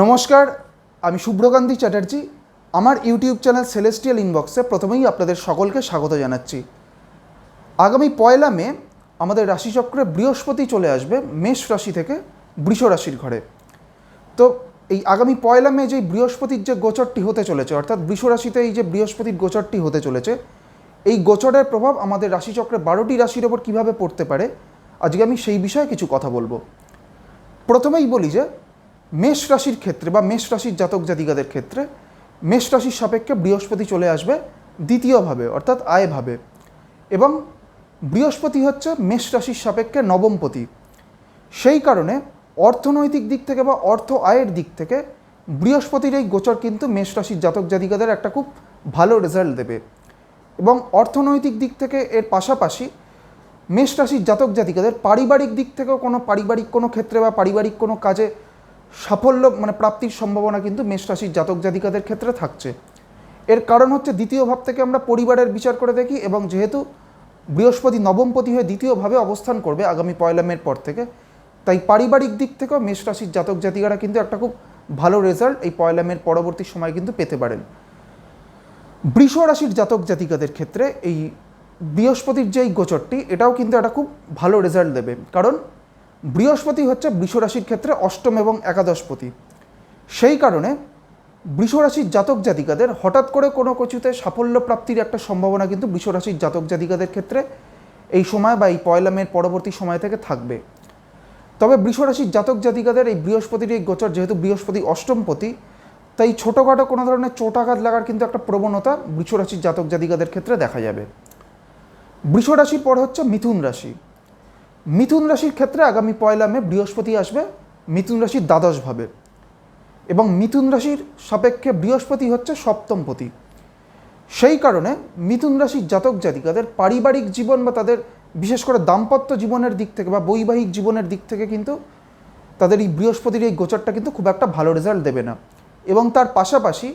নমস্কার, আমি শুভ্রকান্তি চ্যাটার্জি। আমার ইউটিউব চ্যানেল সেলেস্টিয়াল ইনবক্সে প্রথমেই আপনাদের সকলকে স্বাগত জানাচ্ছি। আগামী পয়লা মে আমাদের রাশিচক্রে বৃহস্পতি চলে আসবে, মেষ রাশি থেকে বৃষ রাশির ঘরে। তো এই আগামী পয়লা মে যে বৃহস্পতির যে গোচরটি হতে চলেছে, অর্থাৎ বৃষ রাশিতে এই যে বৃহস্পতির গোচরটি হতে চলেছে, এই গোচরের প্রভাব আমাদের রাশিচক্রে বারোটি রাশির ওপর কীভাবে পড়তে পারে, আজকে আমি সেই বিষয়ে কিছু কথা বলব। প্রথমেই বলি যে মেষ রাশির ক্ষেত্রে বা মেষ রাশির জাতক জাতিকাদের ক্ষেত্রে মেষ রাশির সাপেক্ষে বৃহস্পতি চলে আসবে দ্বিতীয়ভাবে, অর্থাৎ আয়ভাবে। এবং বৃহস্পতি হচ্ছে মেষ রাশির সাপেক্ষে নবমপতি। সেই কারণে অর্থনৈতিক দিক থেকে বা অর্থ আয়ের দিক থেকে বৃহস্পতির এই গোচর কিন্তু মেষ রাশির জাতক জাতিকাদের একটা খুব ভালো রেজাল্ট দেবে। এবং অর্থনৈতিক দিক থেকে এর পাশাপাশি মেষ রাশির জাতক জাতিকাদের পারিবারিক দিক থেকেও কোনো পারিবারিক কোনো ক্ষেত্রে বা পারিবারিক কোনো কাজে সাফল্য মানে প্রাপ্তির সম্ভাবনা কিন্তু মেষ রাশির জাতক জাতিকাদের ক্ষেত্রে থাকছে। এর কারণ হচ্ছে দ্বিতীয় ভাব থেকে আমরা পরিবারের বিচার করে দেখি এবং যেহেতু বৃহস্পতি নবমপতি হয়ে দ্বিতীয়ভাবে অবস্থান করবে আগামী পয়লা মের পর থেকে, তাই পারিবারিক দিক থেকেও মেষ রাশির জাতক জাতিকারা কিন্তু একটা খুব ভালো রেজাল্ট এই পয়লা মের পরবর্তী সময় কিন্তু পেতে পারেন। বৃষ রাশির জাতক জাতিকাদের ক্ষেত্রে এই বৃহস্পতির যে গোচরটি, এটাও কিন্তু একটা খুব ভালো রেজাল্ট দেবে। কারণ বৃহস্পতি হচ্ছে বৃষ রাশির ক্ষেত্রে অষ্টম এবং একাদশপতি। সেই কারণে বৃষ রাশির জাতক জাতিকাদের হঠাৎ করে কোনো কিছুতে সাফল্য প্রাপ্তির একটা সম্ভাবনা কিন্তু বৃষ রাশির জাতক জাতিকাদের ক্ষেত্রে এই সময় বা এই পয়লা মের পরবর্তী সময় থেকে থাকবে। তবে বৃষ রাশির জাতক জাতিকাদের এই বৃহস্পতির এই গোচর, যেহেতু বৃহস্পতি অষ্টমপতি, তাই ছোটোখাটো কোনো ধরনের চোটাঘাত লাগার কিন্তু একটা প্রবণতা বৃষ রাশির জাতক জাতিকাদের ক্ষেত্রে দেখা যাবে। বৃষ রাশির পর হচ্ছে মিথুন রাশি। মিথুন রাশির ক্ষেত্রে আগামী পয়লা মে বৃহস্পতি আসবে, মিথুন রাশির দ্বাদশভাবে এবং মিথুন রাশির সাপেক্ষে বৃহস্পতি হচ্ছে সপ্তমপতি। সেই কারণে মিথুন রাশির জাতক জাতিকাদের পারিবারিক জীবন বা তাদের বিশেষ করে দাম্পত্য জীবনের দিক থেকে বা বৈবাহিক জীবনের দিক থেকে কিন্তু তাদের এই বৃহস্পতির এই গোচরটা কিন্তু খুব একটা ভালো রেজাল্ট দেবে না। এবং তার পাশাপাশি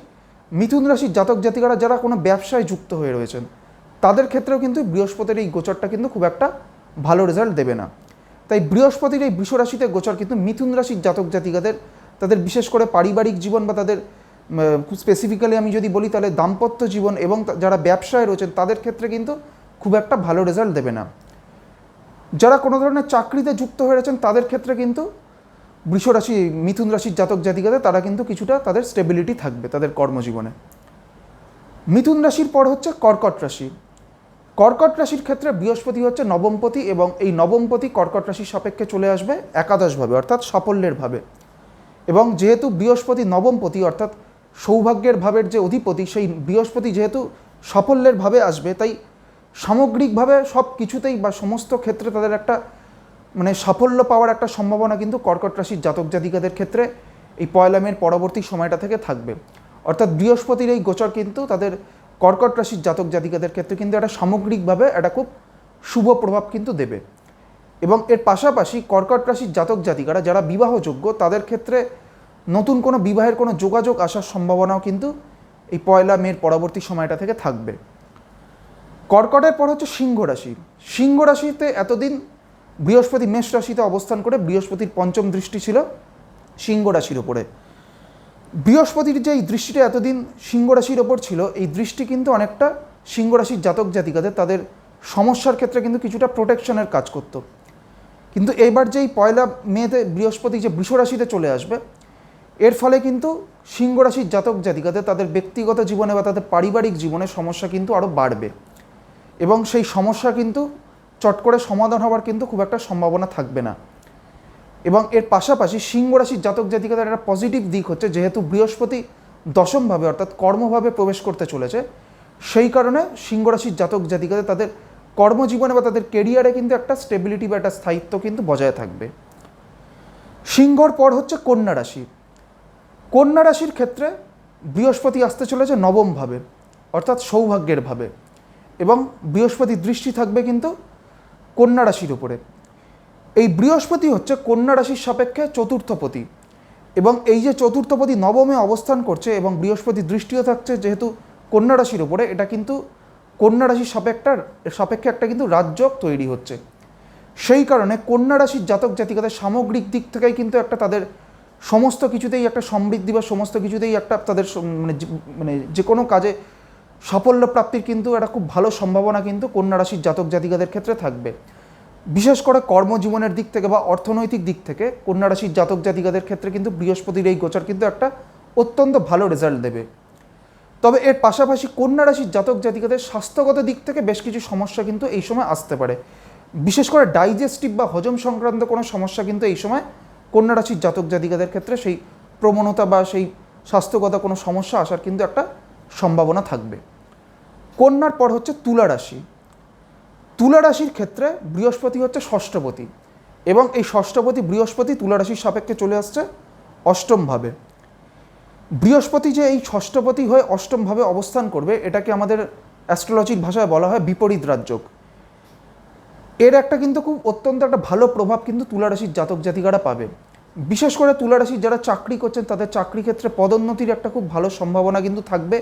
মিথুন রাশির জাতক জাতিকারা যারা কোনো ব্যবসায় যুক্ত হয়ে রয়েছেন, তাদের ক্ষেত্রেও কিন্তু বৃহস্পতির এই গোচরটা কিন্তু খুব একটা ভালো রেজাল্ট দেবে না। তাই বৃহস্পতির এই রাশিতে গোচর কিন্তু মিথুন রাশির জাতক জাতিকাদের, তাদের বিশেষ করে পারিবারিক জীবন বা তাদের খুব স্পেসিফিক্যালি আমি যদি বলি তাহলে দাম্পত্য জীবন এবং যারা ব্যবসায় রয়েছেন তাদের ক্ষেত্রে কিন্তু খুব একটা ভালো রেজাল্ট দেবে না। যারা কোনো ধরনের চাকরিতে যুক্ত হয়ে রয়েছেন তাদের ক্ষেত্রে কিন্তু বৃষ রাশি, মিথুন রাশির জাতক জাতিকাদের তারা কিন্তু কিছুটা তাদের স্টেবিলিটি থাকবে তাদের কর্মজীবনে। মিথুন রাশির পর হচ্ছে কর্কট রাশি। কর্কট রাশির ক্ষেত্রে বৃহস্পতি হচ্ছে নবমপতি এবং এই নবমপতি কর্কট রাশির সাপেক্ষে চলে আসবে একাদশভাবে, অর্থাৎ সাফল্যের ভাবে এবং যেহেতু বৃহস্পতি নবমপতি, অর্থাৎ সৌভাগ্যের ভাবের যে অধিপতি, সেই বৃহস্পতি যেহেতু সাফল্যের ভাবে আসবে, তাই সামগ্রিকভাবে সব কিছুতেই বা সমস্ত ক্ষেত্রে তাদের একটা মানে সাফল্য পাওয়ার একটা সম্ভাবনা কিন্তু কর্কট রাশির জাতক জাতিকাদের ক্ষেত্রে এই পয়লা মের পরবর্তী সময়টা থেকে থাকবে। অর্থাৎ বৃহস্পতির এই গোচর কিন্তু তাদের কর্কট রাশির জাতক জাতিকাদের ক্ষেত্রে কিন্তু একটা সামগ্রিকভাবে একটা খুব শুভ প্রভাব কিন্তু দেবে। এবং এর পাশাপাশি কর্কট রাশির জাতক জাতিকারা যারা বিবাহযোগ্য, তাদের ক্ষেত্রে নতুন কোনো বিবাহের কোনো যোগাযোগ আসার সম্ভাবনাও কিন্তু এই পয়লা মের পরবর্তী সময়টা থেকে থাকবে। কর্কটের পর হচ্ছে সিংহ রাশি। সিংহ রাশিতে এতদিন বৃহস্পতি মেষ রাশিতে অবস্থান করে বৃহস্পতির পঞ্চম দৃষ্টি ছিল সিংহ রাশির ওপরে। বৃহস্পতির যে এই দৃষ্টিটা এতদিন সিংহ রাশির ওপর ছিল, এই দৃষ্টি কিন্তু অনেকটা সিংহ রাশির জাতক জাতিকাদের, তাদের সমস্যার ক্ষেত্রে কিন্তু কিছুটা প্রোটেকশনের কাজ করত। কিন্তু এইবার যেই পয়লা মেতে বৃহস্পতি যে বৃষ রাশিতে চলে আসবে, এর ফলে কিন্তু সিংহ রাশির জাতক জাতিকাদের, তাদের ব্যক্তিগত জীবনে বা তাদের পারিবারিক জীবনে সমস্যা কিন্তু আরও বাড়বে। এবং সেই সমস্যা কিন্তু চট করে সমাধান হওয়ার কিন্তু খুব একটা সম্ভাবনা থাকবে না। এবং এর পাশাপাশি সিংহ রাশির জাতক জাতিকাদের একটা পজিটিভ দিক হচ্ছে, যেহেতু বৃহস্পতি দশমভাবে অর্থাৎ কর্মভাবে প্রবেশ করতে চলেছে, সেই কারণে সিংহ রাশির জাতক জাতিকাদের তাদের কর্মজীবনে বা তাদের কেরিয়ারে কিন্তু একটা স্টেবিলিটি বা একটা স্থায়িত্ব কিন্তু বজায় থাকবে। সিংহর পর হচ্ছে কন্যা রাশি। কন্যা রাশির ক্ষেত্রে বৃহস্পতি আসতে চলেছে নবমভাবে, অর্থাৎ সৌভাগ্যের ভাবে, এবং বৃহস্পতির দৃষ্টি থাকবে কিন্তু কন্যা রাশির উপরে। এই বৃহস্পতি হচ্ছে কন্যা রাশির সাপেক্ষে চতুর্থপতি। এবং এই যে চতুর্থপতি নবমে অবস্থান করছে এবং বৃহস্পতি দৃষ্টিও থাকছে যেহেতু কন্যা রাশির উপরে, এটা কিন্তু কন্যা রাশির সাপেক্ষার সাপেক্ষে একটা কিন্তু রাজযোগ তৈরি হচ্ছে। সেই কারণে কন্যা রাশির জাতক জাতিকাদের সামগ্রিক দিক থেকেই কিন্তু একটা তাদের সমস্ত কিছুতেই একটা সমৃদ্ধি বা সমস্ত কিছুতেই একটা তাদের মানে মানে যে কোনো কাজে সাফল্য প্রাপ্তির কিন্তু একটা খুব ভালো সম্ভাবনা কিন্তু কন্যা রাশির জাতক জাতিকাদের ক্ষেত্রে থাকবে। বিশেষ করে কর্মজীবনের দিক থেকে বা অর্থনৈতিক দিক থেকে কন্যা রাশির জাতক জাতিকাদের ক্ষেত্রে কিন্তু বৃহস্পতির এই গোচর কিন্তু একটা অত্যন্ত ভালো রেজাল্ট দেবে। তবে এর পাশাপাশি কন্যা রাশির জাতক জাতিকাদের স্বাস্থ্যগত দিক থেকে বেশ কিছু সমস্যা কিন্তু এই সময় আসতে পারে। বিশেষ করে ডাইজেস্টিভ বা হজম সংক্রান্ত কোনো সমস্যা কিন্তু এই সময় কন্যা রাশির জাতক জাতিকাদের ক্ষেত্রে সেই প্রবণতা বা সেই স্বাস্থ্যগত কোনো সমস্যা আসার কিন্তু একটা সম্ভাবনা থাকবে। কন্যার পর হচ্ছে তুলা রাশি। তুলা রাশির ক্ষেত্রে বৃহস্পতি হচ্ছে ষষ্ঠপতি এবং এই ষষ্ঠপতি বৃহস্পতি তুলা রাশির সাপেক্ষে চলে আসছে অষ্টমভাবে বৃহস্পতি যে এই ষষ্ঠপতি হয়ে অষ্টমভাবে অবস্থান করবে, এটাকে আমাদের অ্যাস্ট্রোলজির ভাষায় বলা হয় বিপরীত রাজ্যক এর একটা কিন্তু খুব অত্যন্ত একটা ভালো প্রভাব কিন্তু তুলা রাশির জাতক জাতিকারা পাবে। বিশেষ করে তুলা রাশির যারা চাকরি করছেন, তাদের চাকরি ক্ষেত্রে পদোন্নতির একটা খুব ভালো সম্ভাবনা কিন্তু থাকবে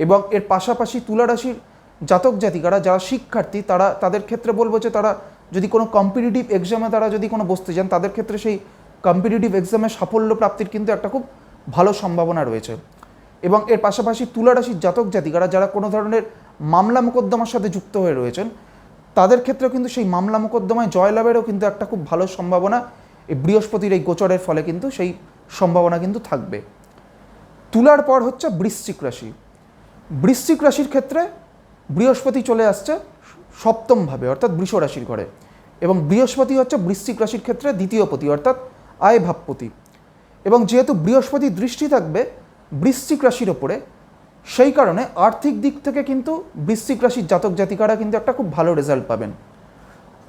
এবং এর পাশাপাশি তুলা রাশির জাতক জাতিকারা, যারা শিক্ষার্থী, তারা তাদের ক্ষেত্রে বলব যে তারা যদি কোনো কম্পিটিটিভ এক্সামে তারা যদি কোনো বসতে যান, তাদের ক্ষেত্রে সেই কম্পিটিটিভ এক্সামে সাফল্য প্রাপ্তির কিন্তু একটা খুব ভালো সম্ভাবনা রয়েছে। এবং এর পাশাপাশি তুলা রাশির জাতক জাতিকারা, যারা কোনো ধরনের মামলা মোকদ্দমার সাথে যুক্ত হয়ে রয়েছেন, তাদের ক্ষেত্রেও কিন্তু সেই মামলা মোকদ্দমায় জয়লাভেরও কিন্তু একটা খুব ভালো সম্ভাবনা এই বৃহস্পতির এই গোচরের ফলে কিন্তু সেই সম্ভাবনা কিন্তু থাকবে। তুলার পর হচ্ছে বৃশ্চিক রাশি। বৃশ্চিক রাশির ক্ষেত্রে বৃহস্পতি চলে আসছে সপ্তমভাবে, অর্থাৎ বৃষ রাশির ঘরে। এবং বৃহস্পতি হচ্ছে বৃশ্চিক রাশির ক্ষেত্রে দ্বিতীয় পতি, অর্থাৎ আয় ভাবপতি এবং যেহেতু বৃহস্পতি দৃষ্টি থাকবে বৃশ্চিক রাশির ওপরে, সেই কারণে আর্থিক দিক থেকে কিন্তু বৃশ্চিক রাশির জাতক জাতিকারা কিন্তু একটা খুব ভালো রেজাল্ট পাবেন।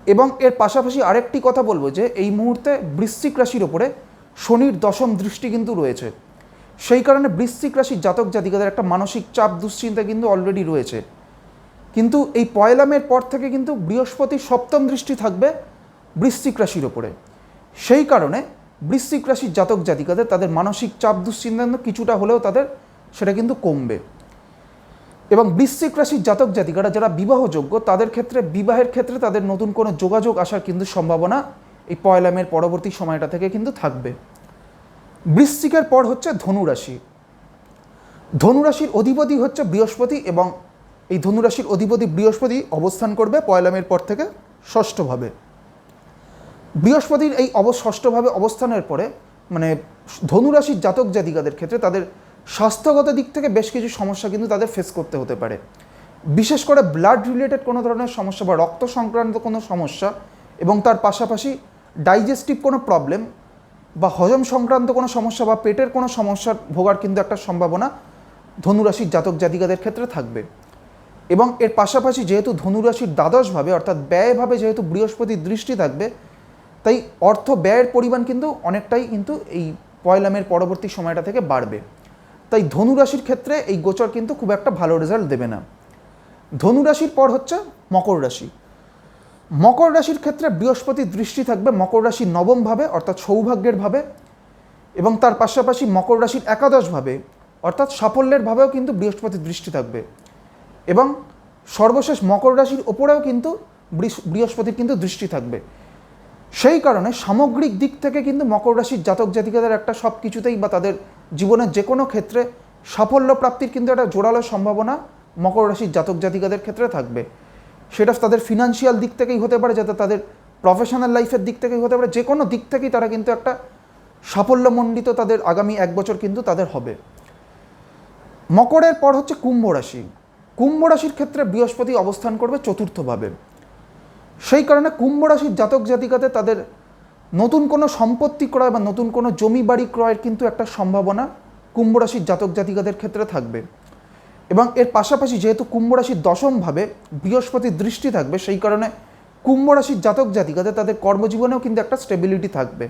এবং এর পাশাপাশি আরেকটি কথা বলব যে, এই মুহূর্তে বৃশ্চিক রাশির ওপরে শনির দশম দৃষ্টি কিন্তু রয়েছে। সেই কারণে বৃশ্চিক রাশির জাতক জাতিকাদের একটা মানসিক চাপ, দুশ্চিন্তা কিন্তু অলরেডি রয়েছে। কিন্তু এই পয়লা মের পর থেকে কিন্তু বৃহস্পতির সপ্তম দৃষ্টি থাকবে বৃশ্চিক রাশির ওপরে। সেই কারণে বৃশ্চিক রাশির জাতক জাতিকাদের তাদের মানসিক চাপ দুশ্চিন্তা কিছুটা হলেও তাদের সেটা কিন্তু কমবে। এবং বৃশ্চিক রাশির জাতক জাতিকারা যারা বিবাহযোগ্য, তাদের ক্ষেত্রে, বিবাহের ক্ষেত্রে তাদের নতুন কোনো যোগাযোগ আসার কিন্তু সম্ভাবনা এই পয়লা মের পরবর্তী সময়টা থেকে কিন্তু থাকবে। বৃশ্চিকের পর হচ্ছে ধনুরাশি ধনুরাশির অধিপতি হচ্ছে বৃহস্পতি এবং এই ধনুরাশির অধিপতি বৃহস্পতি অবস্থান করবে পয়লা মের পর থেকে ষষ্ঠভাবে। বৃহস্পতির এই অব ষষ্ঠভাবে অবস্থানের পরে মানে ধনুরাশির জাতক জাতিকাদের ক্ষেত্রে তাদের স্বাস্থ্যগত দিক থেকে বেশ কিছু সমস্যা কিন্তু তাদের ফেস করতে হতে পারে। বিশেষ করে ব্লাড রিলেটেড কোনো ধরনের সমস্যা বা রক্ত সংক্রান্ত কোনো সমস্যা এবং তার পাশাপাশি ডাইজেস্টিভ কোনো প্রবলেম বা হজম সংক্রান্ত কোনো সমস্যা বা পেটের কোনো সমস্যার ভোগার কিন্তু একটা সম্ভাবনা ধনুরাশির জাতক জাতিকাদের ক্ষেত্রে থাকবে। এবং এর পাশাপাশি যেহেতু ধনুরাশির দ্বাদশভাবে, অর্থাৎ ব্যয়ভাবে যেহেতু বৃহস্পতির দৃষ্টি থাকবে, তাই অর্থ ব্যয়ের পরিমাণ কিন্তু অনেকটাই কিন্তু এই পয়লামের পরবর্তী সময়টা থেকে বাড়বে। তাই ধনুরাশির ক্ষেত্রে এই গোচর কিন্তু খুব একটা ভালো রেজাল্ট দেবে না। ধনুরাশির পর হচ্ছে মকর রাশি। মকর রাশির ক্ষেত্রে বৃহস্পতির দৃষ্টি থাকবে মকর রাশির নবমভাবে, অর্থাৎ সৌভাগ্যের ভাবে এবং তার পাশাপাশি মকর রাশির একাদশভাবে, অর্থাৎ সাফল্যের ভাবেও কিন্তু বৃহস্পতির দৃষ্টি থাকবে। এবং সর্বশেষ মকর রাশির ওপরেও কিন্তু বৃহস্পতির কিন্তু দৃষ্টি থাকবে। সেই কারণে সামগ্রিক দিক থেকে কিন্তু মকর রাশির জাতক জাতিকাদের একটা সব কিছুতেই বা তাদের জীবনের যে কোনো ক্ষেত্রে সাফল্য প্রাপ্তির কিন্তু একটা জোরালো সম্ভাবনা মকর রাশির জাতক জাতিকাদের ক্ষেত্রে থাকবে। সেটা তাদের ফিনান্সিয়াল দিক থেকেই হতে পারে, যাতে তাদের প্রফেশনাল লাইফের দিক থেকেই হতে পারে যে কোনো দিক থেকেই তারা কিন্তু একটা সাফল্যমণ্ডিত তাদের আগামী এক বছর কিন্তু তাদের হবে। মকরের পর হচ্ছে কুম্ভ রাশি। কুম্ভ রাশির ক্ষেত্রে বৃহস্পতি অবস্থান করবে চতুর্থভাবে। সেই কারণে কুম্ভ রাশির জাতক জাতিকাতে তাদের নতুন কোনো সম্পত্তি ক্রয় বা নতুন কোনো জমি বাড়ি ক্রয়ের কিন্তু একটা সম্ভাবনা কুম্ভ রাশির জাতক জাতিকাদের ক্ষেত্রে থাকবে। এবং এর পাশাপাশি যেহেতু কুম্ভ রাশির দশমভাবে বৃহস্পতির দৃষ্টি থাকবে, সেই কারণে কুম্ভ রাশির জাতক জাতিকাদের তাদের কর্মজীবনেও কিন্তু একটা স্টেবিলিটি থাকবে।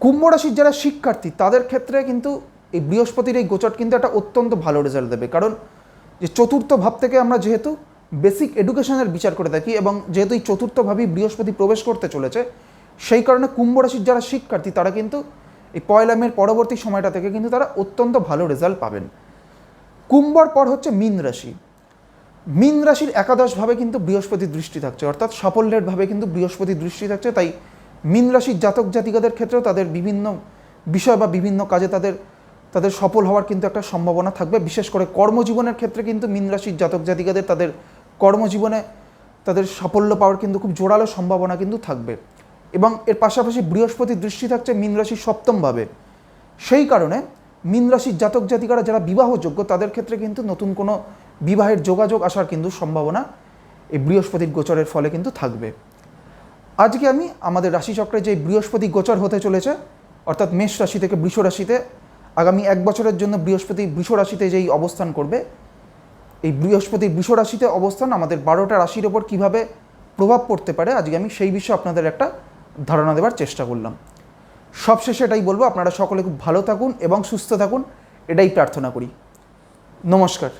কুম্ভ রাশির যারা শিক্ষার্থী, তাদের ক্ষেত্রে কিন্তু এই বৃহস্পতির এই গোচর কিন্তু একটা অত্যন্ত ভালো রেজাল্ট দেবে। কারণ যে চতুর্থ ভাব থেকে আমরা যেহেতু বেসিক এডুকেশনের বিচার করে থাকি এবং যেহেতু এই চতুর্থ ভাবেই বৃহস্পতি প্রবেশ করতে চলেছে, সেই কারণে কুম্ভ রাশির যারা শিক্ষার্থী তারা কিন্তু এই পয়লা মের পরবর্তী সময়টা থেকে কিন্তু তারা অত্যন্ত ভালো রেজাল্ট পাবেন। কুম্ভর পর হচ্ছে মীন রাশি। মীন রাশির একাদশভাবে কিন্তু বৃহস্পতি দৃষ্টি থাকছে, অর্থাৎ সাফল্যের ভাবে কিন্তু বৃহস্পতি দৃষ্টি থাকছে, তাই মীন রাশির জাতক জাতিকাদের ক্ষেত্রেও তাদের বিভিন্ন বিষয় বা বিভিন্ন কাজে তাদের তাদের সফল হওয়ার কিন্তু একটা সম্ভাবনা থাকবে। বিশেষ করে কর্মজীবনের ক্ষেত্রে কিন্তু মীন রাশির জাতক জাতিকাদের তাদের কর্মজীবনে তাদের সাফল্য পাওয়ার কিন্তু খুব জোরালো সম্ভাবনা কিন্তু থাকবে। এবং এর পাশাপাশি বৃহস্পতির দৃষ্টি থাকছে মীন রাশির সপ্তমভাবে। সেই কারণে মীন রাশির জাতক জাতিকারা যারা বিবাহযোগ্য, তাদের ক্ষেত্রে কিন্তু নতুন কোনো বিবাহের যোগাযোগ আসার কিন্তু সম্ভাবনা এই বৃহস্পতির গোচরের ফলে কিন্তু থাকবে। আজকে আমি আমাদের রাশিচক্রে যে বৃহস্পতি গোচর হতে চলেছে, অর্থাৎ মেষ রাশি থেকে বৃষ রাশিতে আগামী এক বছরের জন্য বৃহস্পতি বৃষ রাশিতে যেই অবস্থান করবে, এই বৃহস্পতির বৃষ রাশিতে অবস্থান আমাদের বারোটা রাশির ওপর কীভাবে প্রভাব পড়তে পারে, আজকে আমি সেই বিষয়ে আপনাদের একটা ধারণা দেওয়ার চেষ্টা করলাম। সবশেষে এটাই বলব, আপনারা সকলে খুব ভালো থাকুন এবং সুস্থ থাকুন, এটাই প্রার্থনা করি। নমস্কার।